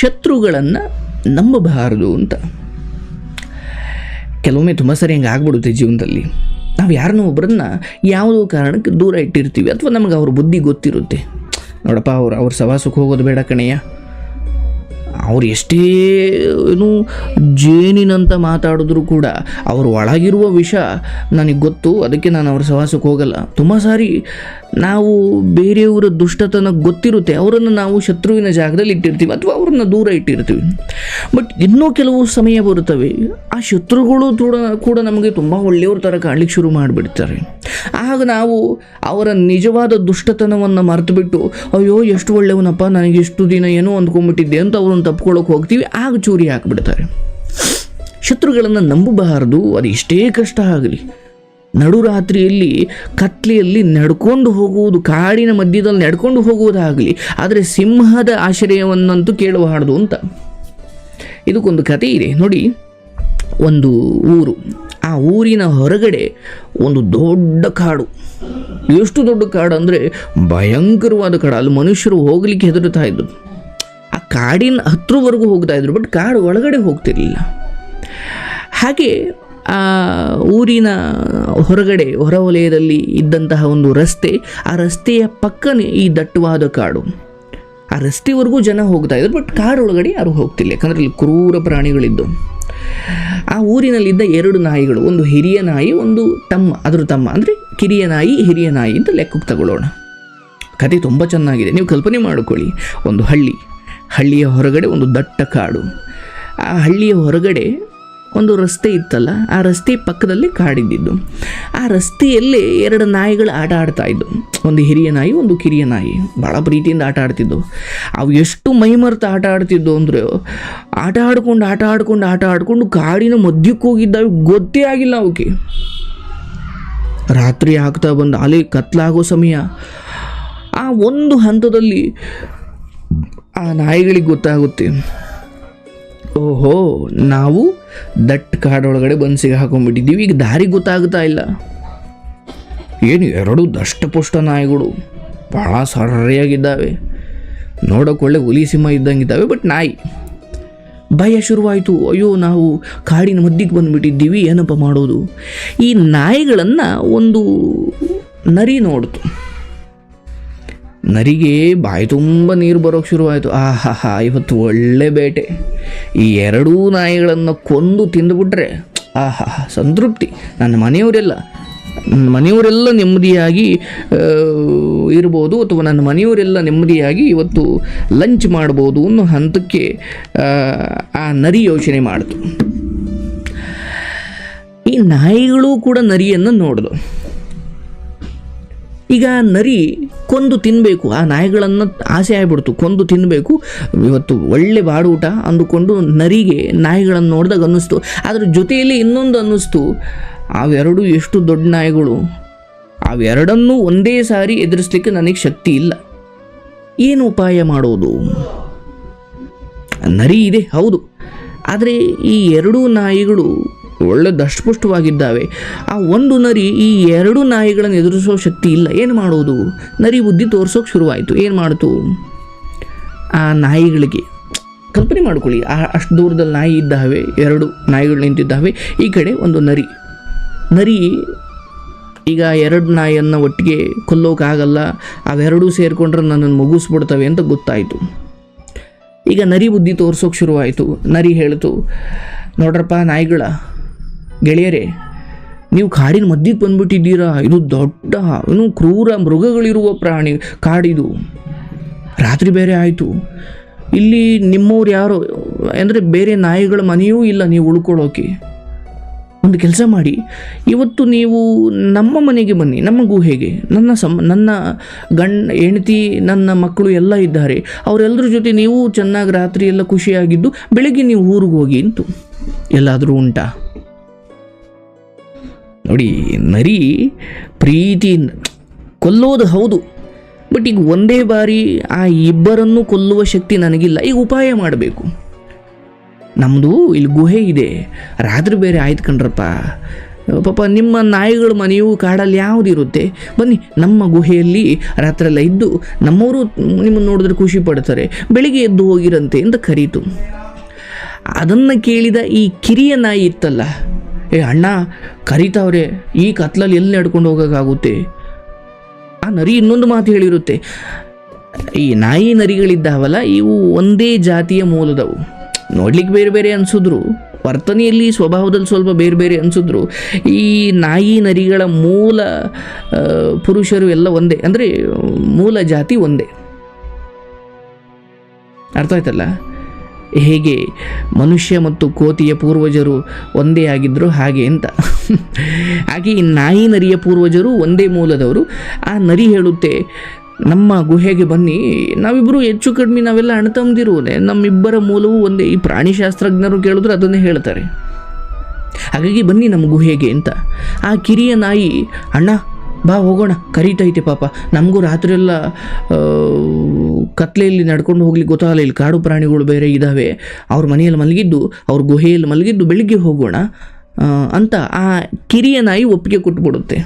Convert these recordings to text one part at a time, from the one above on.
ಶತ್ರುಗಳನ್ನು ನಂಬಬಾರದು ಅಂತ. ಕೆಲವೊಮ್ಮೆ ತುಂಬ ಸರಿ ಹಂಗೆ ಆಗ್ಬಿಡುತ್ತೆ ಜೀವನದಲ್ಲಿ. ನಾವು ಯಾರನ್ನೋ ಒಬ್ಬರನ್ನ ಯಾವುದೋ ಕಾರಣಕ್ಕೆ ದೂರ ಇಟ್ಟಿರ್ತೀವಿ, ಅಥವಾ ನಮಗೆ ಅವ್ರ ಬುದ್ಧಿ ಗೊತ್ತಿರುತ್ತೆ. ನೋಡಪ್ಪ, ಅವ್ರು, ಅವ್ರ ಸವಾಸಕ್ಕೆ ಹೋಗೋದು ಬೇಡ ಕಣಯ್ಯ. ಅವ್ರು ಎಷ್ಟೇ ಏನು ಜೇನಿನಂತ ಮಾತಾಡಿದ್ರು ಕೂಡ ಅವ್ರ ಒಳಗಿರುವ ವಿಷ ನನಗೆ ಗೊತ್ತು, ಅದಕ್ಕೆ ನಾನು ಅವ್ರ ಸವಾಸಕ್ಕೆ ಹೋಗಲ್ಲ. ತುಂಬ ಸಾರಿ ನಾವು ಬೇರೆಯವರ ದುಷ್ಟತನ ಗೊತ್ತಿರುತ್ತೆ, ಅವರನ್ನು ನಾವು ಶತ್ರುವಿನ ಜಾಗದಲ್ಲಿ ಇಟ್ಟಿರ್ತೀವಿ ಅಥವಾ ಅವ್ರನ್ನ ದೂರ ಇಟ್ಟಿರ್ತೀವಿ. ಬಟ್ ಇನ್ನೂ ಕೆಲವು ಸಮಯ ಬರುತ್ತವೆ, ಆ ಶತ್ರುಗಳು ಕೂಡ ಕೂಡ ನಮಗೆ ತುಂಬ ಒಳ್ಳೆಯವ್ರ ಥರ ಕಾಣ್ಲಿಕ್ಕೆ ಶುರು ಮಾಡಿಬಿಡ್ತಾರೆ. ಆಗ ನಾವು ಅವರ ನಿಜವಾದ ದುಷ್ಟತನವನ್ನು ಮರೆತುಬಿಟ್ಟು, ಅಯ್ಯೋ, ಎಷ್ಟು ಒಳ್ಳೆಯವನಪ್ಪ, ನನಗೆ ಎಷ್ಟು ದಿನ ಏನೋ ಅಂದ್ಕೊಂಡ್ಬಿಟ್ಟಿದ್ದೆ ಅಂತ ಅವ್ರನ್ನ ತಪ್ಕೊಳ್ಳೋಕೆ ಹೋಗ್ತೀವಿ, ಆಗ ಚೂರಿ ಹಾಕಿಬಿಡ್ತಾರೆ ಶತ್ರುಗಳನ್ನು ನಂಬಬಾರದು, ಅದು ಇಷ್ಟೇ ಕಷ್ಟ ಆಗಲಿ. ನಡುರಾತ್ರಿಯಲ್ಲಿ ಕತ್ಲೆಯಲ್ಲಿ ನಡ್ಕೊಂಡು ಹೋಗುವುದು, ಕಾಡಿನ ಮಧ್ಯದಲ್ಲಿ ನಡ್ಕೊಂಡು ಹೋಗುವುದಾಗಲಿ, ಆದರೆ ಸಿಂಹದ ಆಶ್ರಯವನ್ನಂತೂ ಕೇಳಬಾರ್ದು ಅಂತ. ಇದಕ್ಕೊಂದು ಕತೆ ಇದೆ, ನೋಡಿ, ಒಂದು ಊರು. ಆ ಊರಿನ ಹೊರಗಡೆ ಒಂದು ದೊಡ್ಡ ಕಾಡು. ಎಷ್ಟು ದೊಡ್ಡ ಕಾಡು ಅಂದರೆ ಭಯಂಕರವಾದ ಕಾಡು. ಅಲ್ಲಿ ಮನುಷ್ಯರು ಹೋಗಲಿಕ್ಕೆ ಹೆದರುತ್ತಾ ಇದ್ದರು ಆ ಕಾಡಿನ ಹತ್ರವರೆಗೂ ಹೋಗ್ತಾ ಇದ್ರು ಬಟ್ ಕಾಡು ಒಳಗಡೆ ಹೋಗ್ತಿರಲಿಲ್ಲ. ಹಾಗೆ, ಆ ಊರಿನ ಹೊರಗಡೆ ಹೊರವಲಯದಲ್ಲಿ ಇದ್ದಂತಹ ಒಂದು ರಸ್ತೆ, ಆ ರಸ್ತೆಯ ಪಕ್ಕನೇ ಈ ದಟ್ಟವಾದ ಕಾಡು. ಆ ರಸ್ತೆವರೆಗೂ ಜನ ಹೋಗ್ತಾ ಇದ್ರು ಬಟ್ ಒಳಗಡೆ ಯಾರು ಹೋಗ್ತಿಲ್ಲ. ಯಾಕಂದರೆ ಇಲ್ಲಿ ಕ್ರೂರ ಪ್ರಾಣಿಗಳಿದ್ದು. ಆ ಊರಿನಲ್ಲಿದ್ದ ಎರಡು ನಾಯಿಗಳು, ಒಂದು ಹಿರಿಯ ನಾಯಿ, ಒಂದು ತಮ್ಮ, ಅದ್ರ ತಮ್ಮ, ಅಂದರೆ ಕಿರಿಯ ನಾಯಿ, ಹಿರಿಯ ನಾಯಿ ಅಂತ ಲೆಕ್ಕಕ್ಕೆ ತಗೊಳ್ಳೋಣ. ಕತೆ ತುಂಬ ಚೆನ್ನಾಗಿದೆ. ನೀವು ಕಲ್ಪನೆ ಮಾಡಿಕೊಳ್ಳಿ. ಒಂದು ಹಳ್ಳಿ. ಹಳ್ಳಿಯ ಹೊರಗಡೆ ಒಂದು ದಟ್ಟ ಕಾಡು. ಆ ಹಳ್ಳಿಯ ಹೊರಗಡೆ ಒಂದು ರಸ್ತೆ ಇತ್ತಲ್ಲ, ಆ ರಸ್ತೆ ಪಕ್ಕದಲ್ಲಿ ಕಾಡಿದ್ದಿದ್ದು. ಆ ರಸ್ತೆಯಲ್ಲಿ ಎರಡು ನಾಯಿಗಳು ಆಟ ಆಡ್ತಾ ಇದ್ದು. ಒಂದು ಹಿರಿಯ ನಾಯಿ, ಒಂದು ಕಿರಿಯ ನಾಯಿ. ಭಾಳ ಪ್ರೀತಿಯಿಂದ ಆಟ ಆಡ್ತಿದ್ದವು. ಅವು ಎಷ್ಟು ಮೈಮರೆತು ಆಟ ಆಡ್ತಿದ್ದು ಅಂದರೆ, ಆಟ ಆಡ್ಕೊಂಡು ಆಟ ಆಡ್ಕೊಂಡು ಆಟ ಆಡ್ಕೊಂಡು ಕಾಡಿನ ಮಧ್ಯಕ್ಕೆ ಹೋಗಿದ್ದಾವೆ. ಗೊತ್ತೇ ಆಗಿಲ್ಲ ಅವಕ್ಕೆ. ರಾತ್ರಿ ಆಗ್ತಾ ಬಂದು ಅಲೆ ಕತ್ಲಾಗೋ ಸಮಯ. ಆ ಒಂದು ಹಂತದಲ್ಲಿ ಆ ನಾಯಿಗಳಿಗೆ ಗೊತ್ತಾಗುತ್ತೆ. ಓಹೋ, ನಾವು ದಟ್ ಕಾಡೊಳಗಡೆ ಬನ್ಸಿಗೆ ಸಿಗ ಹಾಕೊಂಡ್ಬಿಟ್ಟಿದ್ದೀವಿ. ಈಗ ದಾರಿ ಗೊತ್ತಾಗ್ತಾ ಇಲ್ಲ. ಏನು ಎರಡು ದಷ್ಟಪುಷ್ಟ ನಾಯಿಗಳು. ಭಾಳ ಸರಿಯಾಗಿದ್ದಾವೆ. ನೋಡೋಕೆ ಒಳ್ಳೆ ಹುಲಿ ಸಿಂಹ ಇದ್ದಂಗಿದ್ದಾವೆ ಬಟ್ ನಾಯಿ. ಭಯ ಶುರುವಾಯಿತು. ಅಯ್ಯೋ, ನಾವು ಕಾಡಿನ ಮಧ್ಯಕ್ಕೆ ಬಂದುಬಿಟ್ಟಿದ್ದೀವಿ. ಏನಪ್ಪ ಮಾಡೋದು? ಈ ನಾಯಿಗಳನ್ನು ಒಂದು ನರಿ ನೋಡ್ತು. ನರಿಗೆ ಬಾಯಿ ತುಂಬ ನೀರು ಬರೋಕ್ಕೆ ಶುರುವಾಯಿತು. ಆಹಾ ಇವತ್ತು ಒಳ್ಳೆ ಬೇಟೆ. ಈ ಎರಡೂ ನಾಯಿಗಳನ್ನು ಕೊಂದು ತಿಂದುಬಿಟ್ರೆ ಆಹಾ ಸಂತೃಪ್ತಿ. ನನ್ನ ಮನೆಯವರೆಲ್ಲ ನನ್ನ ಮನೆಯವರೆಲ್ಲ ನೆಮ್ಮದಿಯಾಗಿ ಆ, ಇರ್ಬೋದು ಅಥವಾ ನನ್ನ ಮನೆಯವರೆಲ್ಲ ನೆಮ್ಮದಿಯಾಗಿ ಇವತ್ತು ಲಂಚ್ ಮಾಡ್ಬೋದು ಅನ್ನೋ ಹಂತಕ್ಕೆ ಆ, ಆ ನರಿ ಯೋಚನೆ ಮಾಡಿತು. ಈ ನಾಯಿಗಳು ಕೂಡ ನರಿಯನ್ನು ನೋಡಿದು. ಈಗ ನರಿ ಕೊಂದು ತಿನ್ನಬೇಕು ಆ ನಾಯಿಗಳನ್ನು ಆಸೆ ಆಗ್ಬಿಡ್ತು. ಕೊಂದು ತಿನ್ನಬೇಕು ಇವತ್ತು ಒಳ್ಳೆ ಬಾಡೂಟ ಅಂದುಕೊಂಡು ನರಿಗೆ ನಾಯಿಗಳನ್ನು ನೋಡಿದಾಗ ಅನ್ನಿಸ್ತು. ಅದ್ರ ಜೊತೆಯಲ್ಲಿ ಇನ್ನೊಂದು ಅನ್ನಿಸ್ತು. ಅವೆರಡು ಎಷ್ಟು ದೊಡ್ಡ ನಾಯಿಗಳು. ಅವೆರಡನ್ನೂ ಒಂದೇ ಸಾರಿ ಎದುರಿಸ್ಲಿಕ್ಕೆ ನನಗೆ ಶಕ್ತಿ ಇಲ್ಲ. ಏನು ಉಪಾಯ ಮಾಡೋದು? ನರಿ ಇದೆ, ಹೌದು. ಆದರೆ ಈ ಎರಡೂ ನಾಯಿಗಳು ಒಳ್ಳೆ ದಷ್ಟಪುಷ್ಟವಾಗಿದ್ದಾವೆ ಆ ಒಂದು ನರಿ ಈ ಎರಡು ನಾಯಿಗಳನ್ನು ಎದುರಿಸೋ ಶಕ್ತಿ ಇಲ್ಲ. ಏನು ಮಾಡೋದು ನರಿ ಬುದ್ಧಿ ತೋರಿಸೋಕೆ ಶುರುವಾಯಿತು. ಏನು ಮಾಡ್ತು? ಆ ನಾಯಿಗಳಿಗೆ ಕಲ್ಪನೆ ಮಾಡ್ಕೊಳ್ಳಿ. ಆ ಅಷ್ಟು ದೂರದಲ್ಲಿ ನಾಯಿ ಇದ್ದಾವೆ, ಎರಡು ನಾಯಿಗಳು ನಿಂತಿದ್ದಾವೆ, ಈ ಕಡೆ ಒಂದು ನರಿ. ನರಿ ಈಗ ಎರಡು ನಾಯಿಯನ್ನು ಒಟ್ಟಿಗೆ ಕೊಲ್ಲೋಕ್ಕಾಗಲ್ಲ ಅವೆರಡೂ ಸೇರಿಕೊಂಡ್ರೆ ನನ್ನನ್ನು ಮುಗಿಸ್ಬಿಡ್ತವೆ ಅಂತ ಗೊತ್ತಾಯಿತು. ಈಗ ನರಿ ಬುದ್ಧಿ ತೋರಿಸೋಕೆ ಶುರುವಾಯಿತು. ನರಿ ಹೇಳ್ತು, ನೋಡ್ರಪ್ಪ ನಾಯಿಗಳ ಗೆಳೆಯರೇ, ನೀವು ಕಾಡಿನ ಮಧ್ಯಕ್ಕೆ ಬಂದ್ಬಿಟ್ಟಿದ್ದೀರಾ? ಇದು ದೊಡ್ಡ, ಏನು ಕ್ರೂರ ಮೃಗಗಳಿರುವ ಪ್ರಾಣಿ ಕಾಡಿದು. ರಾತ್ರಿ ಬೇರೆ ಆಯಿತು. ಇಲ್ಲಿ ನಿಮ್ಮವ್ರು ಯಾರೋ? ಅಂದರೆ ಬೇರೆ ನಾಯಿಗಳ ಮನೆಯೂ ಇಲ್ಲ ನೀವು ಉಳ್ಕೊಳ್ಳೋಕೆ. ಒಂದು ಕೆಲಸ ಮಾಡಿ. ಇವತ್ತು ನೀವು ನಮ್ಮ ಮನೆಗೆ ಬನ್ನಿ. ನಮ್ಮ ಗುಹೆಗೆ ನನ್ನ ಸಮ್ ನನ್ನ ಗಂಡ, ಹೆಂಡತಿ, ನನ್ನ ಮಕ್ಕಳು ಎಲ್ಲ ಇದ್ದಾರೆ. ಅವರೆಲ್ಲರ ಜೊತೆ ನೀವು ಚೆನ್ನಾಗಿ ರಾತ್ರಿ ಎಲ್ಲ ಖುಷಿಯಾಗಿದ್ದು, ಬೆಳಗ್ಗೆ ನೀವು ಊರಿಗೆ ಹೋಗಿ ಅಂತು ಎಲ್ಲಾದರೂ ಉಂಟಾ? ನೋಡಿ, ನರಿ ಪ್ರೀತಿ ಕೊಲ್ಲೋದು ಹೌದು ಬಟ್ ಈಗ ಒಂದೇ ಬಾರಿ ಆ ಇಬ್ಬರನ್ನು ಕೊಲ್ಲುವ ಶಕ್ತಿ ನನಗಿಲ್ಲ. ಈಗ ಉಪಾಯ ಮಾಡಬೇಕು. ನಮ್ಮದು ಇಲ್ಲಿ ಗುಹೆ ಇದೆ. ರಾತ್ರಿ ಬೇರೆ ಆಯ್ತು ಕಣ್ರಪ್ಪ. ಪಾಪ ನಿಮ್ಮ ನಾಯಿಗಳ ಮನೆಯು ಕಾಡಲ್ಲಿ ಯಾವುದಿರುತ್ತೆ ಬನ್ನಿ, ನಮ್ಮ ಗುಹೆಯಲ್ಲಿ ರಾತ್ರೆಲ್ಲ ಇದ್ದು ನಮ್ಮವರು ನಿಮ್ಮನ್ನು ನೋಡಿದ್ರೆ ಖುಷಿ ಪಡ್ತಾರೆ. ಬೆಳಿಗ್ಗೆ ಎದ್ದು ಹೋಗಿರಂತೆ ಅಂತ ಕರೀತು. ಅದನ್ನು ಕೇಳಿದ ಈ ಕಿರಿಯ ನಾಯಿ ಇತ್ತಲ್ಲ ಏ ಅಣ್ಣ, ಕರಿತಾವ್ರೆ, ಈ ಕತ್ಲಲ್ಲಿ ಎಲ್ಲಿ ನಡ್ಕೊಂಡು ಹೋಗೋಕ್ಕಾಗುತ್ತೆ? ಆ ನರಿ ಇನ್ನೊಂದು ಮಾತು ಹೇಳಿರುತ್ತೆ. ಈ ನಾಯಿ ನರಿಗಳಿದ್ದಾವಲ್ಲ, ಇವು ಒಂದೇ ಜಾತಿಯ ಮೂಲದವು. ನೋಡ್ಲಿಕ್ಕೆ ಬೇರೆ ಬೇರೆ ಅನ್ಸಿದ್ರು. ವರ್ತನೆಯಲ್ಲಿ ಸ್ವಭಾವದಲ್ಲಿ ಸ್ವಲ್ಪ ಬೇರೆ ಬೇರೆ ಅನ್ಸಿದ್ರು. ಈ ನಾಯಿ ನರಿಗಳ ಮೂಲ ಪುರುಷರು ಎಲ್ಲ ಒಂದೇ. ಅಂದರೆ ಮೂಲ ಜಾತಿ ಒಂದೇ. ಅರ್ಥ ಆಯ್ತಲ್ಲ? ಹೇಗೆ ಮನುಷ್ಯ ಮತ್ತು ಕೋತಿಯ ಪೂರ್ವಜರು ಒಂದೇ ಆಗಿದ್ದರು ಹಾಗೆ ಅಂತ. ಹಾಗೆ ಈ ನಾಯಿ ನರಿಯ ಪೂರ್ವಜರು ಒಂದೇ ಮೂಲದವರು. ಆ ನರಿ ಹೇಳುತ್ತೆ, ನಮ್ಮ ಗುಹೆಗೆ ಬನ್ನಿ ನಾವಿಬ್ಬರು ಹೆಚ್ಚು ಕಡಿಮೆ ನಾವೆಲ್ಲ ಅಣ್ತಂದಿರುವುದೇ ನಮ್ಮಿಬ್ಬರ ಮೂಲವೂ ಒಂದೇ. ಈ ಪ್ರಾಣಿಶಾಸ್ತ್ರಜ್ಞರು ಕೇಳಿದ್ರೆ ಅದನ್ನೇ ಹೇಳ್ತಾರೆ. ಹಾಗಾಗಿ ಬನ್ನಿ ನಮ್ಮ ಗುಹೆಗೆ ಅಂತ. ಆ ಕಿರಿಯ ನಾಯಿ, ಅಣ್ಣ ಬಾ ಹೋಗೋಣ. ಕರೀತೈತೆ ಪಾಪ. ನಮಗೂ ರಾತ್ರಿ ಎಲ್ಲ ಕತ್ಲೆಯಲ್ಲಿ ನಡ್ಕೊಂಡು ಹೋಗ್ಲಿಕ್ಕೆ ಗೊತ್ತಾಗಲ್ಲ ಇಲ್ಲಿ. ಕಾಡು ಪ್ರಾಣಿಗಳು ಬೇರೆ ಇದ್ದಾವೆ ಅವ್ರ ಮನೆಯಲ್ಲಿ ಮಲಗಿದ್ದು, ಅವ್ರ ಗುಹೆಯಲ್ಲಿ ಮಲಗಿದ್ದು ಬೆಳಿಗ್ಗೆ ಹೋಗೋಣ ಅಂತ ಆ ಕಿರಿಯ ನಾಯಿ ಒಪ್ಪಿಗೆ ಕೊಟ್ಬಿಡುತ್ತೆ.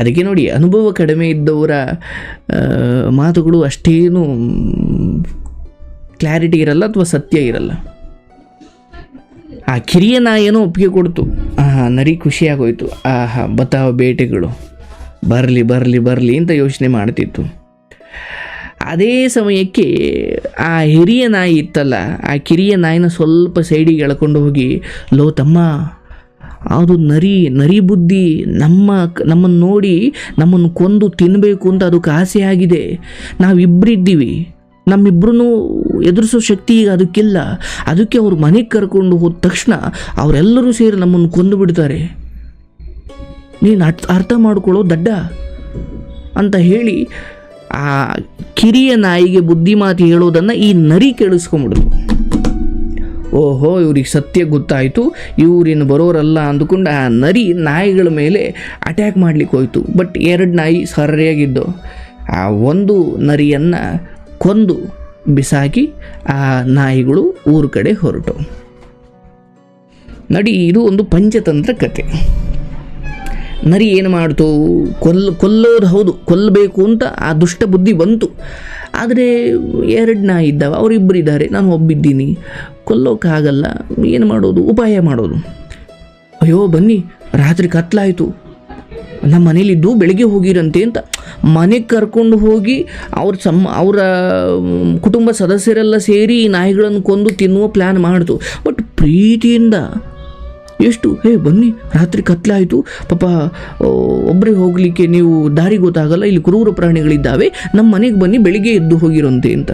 ಅದಕ್ಕೆ ನೋಡಿ, ಅನುಭವ ಕಡಿಮೆ ಇದ್ದವರ ಮಾತುಗಳು ಅಷ್ಟೇನು, ಕ್ಲಾರಿಟಿ ಇರಲ್ಲ ಅಥವಾ ಸತ್ಯ ಇರಲ್ಲ. ಆ ಕಿರಿಯ ನಾಯೇನೋ ಒಪ್ಪಿಗೆ ಕೊಡ್ತು. ಆ ನರಿ ಖುಷಿಯಾಗೋಯ್ತು. ಆಹಾ, ಬತಾವ ಬೇಟೆಗಳು. ಬರಲಿ ಬರಲಿ ಬರಲಿ ಅಂತ ಯೋಚನೆ ಮಾಡ್ತಿತ್ತು. ಅದೇ ಸಮಯಕ್ಕೆ ಆ ಹಿರಿಯ ನಾಯಿ ಇತ್ತಲ್ಲ, ಆ ಕಿರಿಯ ನಾಯಿನ ಸ್ವಲ್ಪ ಸೈಡಿಗೆ ಎಳ್ಕೊಂಡು ಹೋಗಿ, ಲೋ ತಮ್ಮ, ಅದು ನರಿ ನರಿ ಬುದ್ಧಿ, ನಮ್ಮ ನಮ್ಮನ್ನು ನೋಡಿ ನಮ್ಮನ್ನು ಕೊಂದು ತಿನ್ನಬೇಕು ಅಂತ ಅದಕ್ಕೆ ಆಸೆ ಆಗಿದೆ ನಾವಿಬ್ಬರಿದ್ದೀವಿ ನಮ್ಮಿಬ್ಬರೂ ಎದುರಿಸೋ ಶಕ್ತಿ ಈಗ ಅದಕ್ಕಿಲ್ಲ. ಅದಕ್ಕೆ ಅವ್ರು ಮನೆಗೆ ಕರ್ಕೊಂಡು ಹೋದ ತಕ್ಷಣ ಅವರೆಲ್ಲರೂ ಸೇರಿ ನಮ್ಮನ್ನು ಕೊಂದು ಬಿಡ್ತಾರೆ. ನೀನು ಅರ್ಥ ಅರ್ಥ ಮಾಡ್ಕೊಳ್ಳೋ ದಡ್ಡ ಅಂತ ಹೇಳಿ ಆ ಕಿರಿಯ ನಾಯಿಗೆ ಬುದ್ಧಿ ಮಾತು ಹೇಳೋದನ್ನು ಈ ನರಿ ಕೇಳಿಸ್ಕೊಂಬಿಡೋದು ಓಹೋ, ಇವ್ರಿಗೆ ಸತ್ಯ ಗೊತ್ತಾಯಿತು. ಇವ್ರೇನು ಬರೋರಲ್ಲ ಅಂದುಕೊಂಡು ಆ ನರಿ ನಾಯಿಗಳ ಮೇಲೆ ಅಟ್ಯಾಕ್ ಮಾಡ್ಲಿಕ್ಕೆ ಹೋಯ್ತು. ಬಟ್ ಎರಡು ನಾಯಿ ಸರಿಯಾಗಿದ್ದು. ಆ ಒಂದು ನರಿಯನ್ನು ಕೊಂದು ಬಿಸಾಕಿ ಆ ನಾಯಿಗಳು ಊರ ಕಡೆ ಹೊರಟು. ನಡಿ, ಇದು ಒಂದು ಪಂಚತಂತ್ರ ಕತೆ. ನರಿ ಏನು ಮಾಡ್ತು? ಕೊಲ್, ಕೊಲ್ಲೋದು ಹೌದು ಕೊಲ್ಲಬೇಕು ಅಂತ ಆ ದುಷ್ಟ ಬುದ್ಧಿ ಬಂತು. ಆದರೆ ಎರಡು ನಾಯಿ ಇದ್ದಾವೆ ಅವರಿಬ್ಬರು ಇದ್ದಾರೆ ನಾನು ಒಬ್ಬಿದ್ದೀನಿ. ಕೊಲ್ಲೋಕ್ಕಾಗಲ್ಲ ಏನು ಮಾಡೋದು? ಉಪಾಯ ಮಾಡೋದು. ಅಯ್ಯೋ, ಬನ್ನಿ, ರಾತ್ರಿ ಕತ್ಲಾಯಿತು. ನಮ್ಮ ಮನೇಲಿದ್ದು ಬೆಳಗ್ಗೆ ಹೋಗಿರಂತೆ ಅಂತ ಮನೆಗೆ ಕರ್ಕೊಂಡು ಹೋಗಿ ಅವ್ರ ಸಮ್ಮ ಅವರ ಕುಟುಂಬ ಸದಸ್ಯರೆಲ್ಲ ಸೇರಿ ಈ ನಾಯಿಗಳನ್ನು ಕೊಂದು ತಿನ್ನುವ ಪ್ಲ್ಯಾನ್ ಮಾಡಿತು. ಬಟ್ ಪ್ರೀತಿಯಿಂದ ಎಷ್ಟು, ಹೇ, ಬನ್ನಿ, ರಾತ್ರಿ ಕತ್ಲಾಯಿತು ಪಾಪ ಒಬ್ಬರೇ ಹೋಗಲಿಕ್ಕೆ ನೀವು ದಾರಿ ಗೊತ್ತಾಗಲ್ಲ. ಇಲ್ಲಿ ಕ್ರೂರ ಪ್ರಾಣಿಗಳಿದ್ದಾವೆ. ನಮ್ಮ ಮನೆಗೆ ಬನ್ನಿ, ಬೆಳಿಗ್ಗೆ ಎದ್ದು ಹೋಗಿರೋಂತೆ ಅಂತ.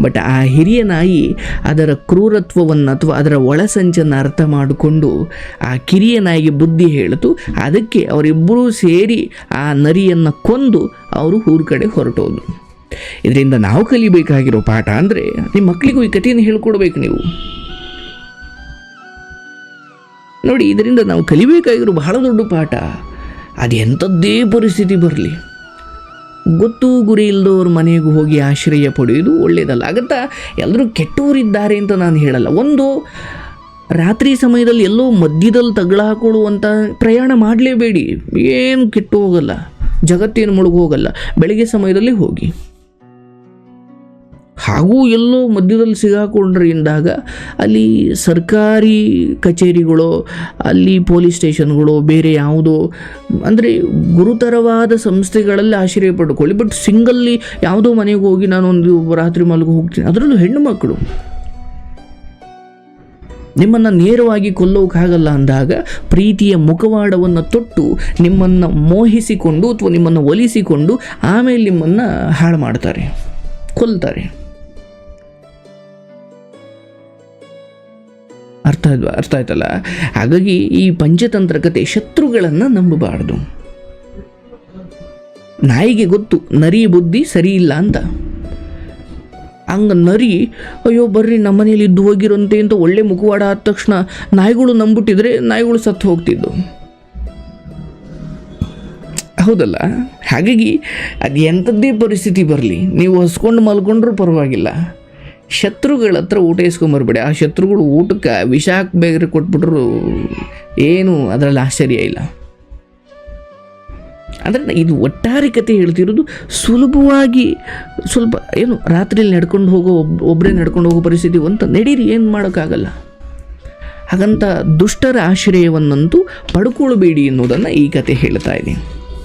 ಬಟ್ ಆ ಹಿರಿಯ ನಾಯಿ ಅದರ ಕ್ರೂರತ್ವವನ್ನು ಅಥವಾ ಅದರ ಒಳಸಂಚನ್ನು ಅರ್ಥ ಮಾಡಿಕೊಂಡು ಆ ಕಿರಿಯ ನಾಯಿಗೆ ಬುದ್ಧಿ ಹೇಳಿತು ಅದಕ್ಕೆ ಅವರಿಬ್ಬರೂ ಸೇರಿ ಆ ನರಿಯನ್ನು ಕೊಂದು ಅವರು ಊರ ಕಡೆ ಹೊರಟೋದು ಇದರಿಂದ ನಾವು ಕಲಿಬೇಕಾಗಿರೋ ಪಾಠ ಅಂದರೆ ನಿಮ್ಮ ಮಕ್ಕಳಿಗೂ ಈ ಕಥೆಯನ್ನು ಹೇಳ್ಕೊಡ್ಬೇಕು ನೀವು. ನೋಡಿ, ಇದರಿಂದ ನಾವು ಕಲಿಬೇಕಾಗಿರೋ ಬಹಳ ದೊಡ್ಡ ಪಾಠ. ಅದು ಎಂಥದ್ದೇ ಪರಿಸ್ಥಿತಿ ಬರಲಿ. ಗೊತ್ತು ಗುರಿ ಇಲ್ಲದವ್ರ ಮನೆಗೆ ಹೋಗಿ ಆಶ್ರಯ ಪಡೆಯೋದು ಒಳ್ಳೆಯದಲ್ಲ. ಆಗತ್ತಾ ಎಲ್ಲರೂ ಕೆಟ್ಟವರಿದ್ದಾರೆ ಅಂತ ನಾನು ಹೇಳಲ್ಲ. ಒಂದು, ರಾತ್ರಿ ಸಮಯದಲ್ಲಿ ಎಲ್ಲೋ ಮಧ್ಯದಲ್ಲಿ ತಗಳ ಹಾಕೊಳ್ಳುವಂಥ ಪ್ರಯಾಣ ಮಾಡಲೇಬೇಡಿ. ಏನು ಕೆಟ್ಟು ಹೋಗಲ್ಲ. ಜಗತ್ತೇನು ಮುಳುಗು ಹೋಗಲ್ಲ. ಬೆಳಗ್ಗೆ ಸಮಯದಲ್ಲಿ ಹೋಗಿ. ಹಾಗೂ ಎಲ್ಲೋ ಮಧ್ಯದಲ್ಲಿ ಸಿಗಾಕೊಂಡ್ರೆ ಎಂದಾಗ ಅಲ್ಲಿ ಸರ್ಕಾರಿ ಕಚೇರಿಗಳು, ಅಲ್ಲಿ ಪೊಲೀಸ್ ಸ್ಟೇಷನ್ಗಳು, ಬೇರೆ ಯಾವುದೋ, ಅಂದರೆ ಗುರುತರವಾದ ಸಂಸ್ಥೆಗಳಲ್ಲಿ ಆಶ್ರಯ ಪಡ್ಕೊಳ್ಳಿ. ಬಟ್ ಸಿಂಗಲ್ಲಿ ಯಾವುದೋ ಮನೆಗೆ ಹೋಗಿ ನಾನೊಂದು ರಾತ್ರಿ ಮಲಗು ಹೋಗ್ತೀನಿ. ಅದರಲ್ಲೂ ಹೆಣ್ಣು ಮಕ್ಕಳು. ನಿಮ್ಮನ್ನು ನೇರವಾಗಿ ಕೊಲ್ಲೋಕ್ಕಾಗಲ್ಲ ಅಂದಾಗ ಪ್ರೀತಿಯ ಮುಖವಾಡವನ್ನು ತೊಟ್ಟು ನಿಮ್ಮನ್ನು ಮೋಹಿಸಿಕೊಂಡು ಅಥವಾ ನಿಮ್ಮನ್ನು ಒಲಿಸಿಕೊಂಡು ಆಮೇಲೆ ನಿಮ್ಮನ್ನು ಹಾಳು ಮಾಡ್ತಾರೆ, ಕೊಲ್ತಾರೆ. ಅರ್ಥ ಅರ್ಥ ಆಯ್ತಲ್ಲ? ಹಾಗಾಗಿ ಈ ಪಂಚತಂತ್ರ ಕತೆ ಶತ್ರುಗಳನ್ನು ನಂಬಬಾರ್ದು. ನಾಯಿಗೆ ಗೊತ್ತು, ನರಿ ಬುದ್ಧಿ ಸರಿ ಇಲ್ಲ ಅಂತ. ಹಂಗೆ ನರಿ, ಅಯ್ಯೋ ಬರ್ರಿ ನಮ್ಮ ಮನೇಲಿ ಇದ್ದು ಹೋಗಿರೋಂತೆ ಅಂತ ಒಳ್ಳೆ ಮುಖವಾಡ ಆದ ತಕ್ಷಣ ನಾಯಿಗಳು ನಂಬಿಟ್ಟಿದ್ರೆ ನಾಯಿಗಳು ಸತ್ತು ಹೋಗ್ತಿದ್ದು. ಹೌದಲ್ಲ? ಹಾಗಾಗಿ ಅದು ಎಂಥದ್ದೇ ಪರಿಸ್ಥಿತಿ ಬರಲಿ. ನೀವು ಹೊಸ್ಕೊಂಡು ಮಲ್ಕೊಂಡ್ರೂ ಪರವಾಗಿಲ್ಲ. ಶತ್ರುಗಳ ಹತ್ರ ಊಟ ಇಸ್ಕೊಂಬರ್ಬೇಡಿ ಆ ಶತ್ರುಗಳು ಊಟಕ್ಕೆ ವಿಷ ಹಾಕ್ಬೇಕ್ರೆ ಕೊಟ್ಬಿಟ್ರು ಏನು ಅದರಲ್ಲಿ ಆಶ್ಚರ್ಯ ಇಲ್ಲ. ಅಂದರೆ ಇದು ಒಟ್ಟಾರೆ ಕತೆ ಹೇಳ್ತಿರೋದು ಸುಲಭವಾಗಿ ಸ್ವಲ್ಪ ಏನು ರಾತ್ರಿಯಲ್ಲಿ ನಡ್ಕೊಂಡು ಹೋಗೋ ಒಬ್ ಒಬ್ಬರೇ ನಡ್ಕೊಂಡು ಹೋಗೋ ಪರಿಸ್ಥಿತಿ ಅಂತ ನಡೀರಿ, ಏನು ಮಾಡೋಕ್ಕಾಗಲ್ಲ. ಹಾಗಂತ ದುಷ್ಟರ ಆಶ್ರಯವನ್ನಂತೂ ಪಡ್ಕೊಳ್ಬೇಡಿ ಎನ್ನುವುದನ್ನು ಈ ಕತೆ ಹೇಳ್ತಾ ಇದೆ.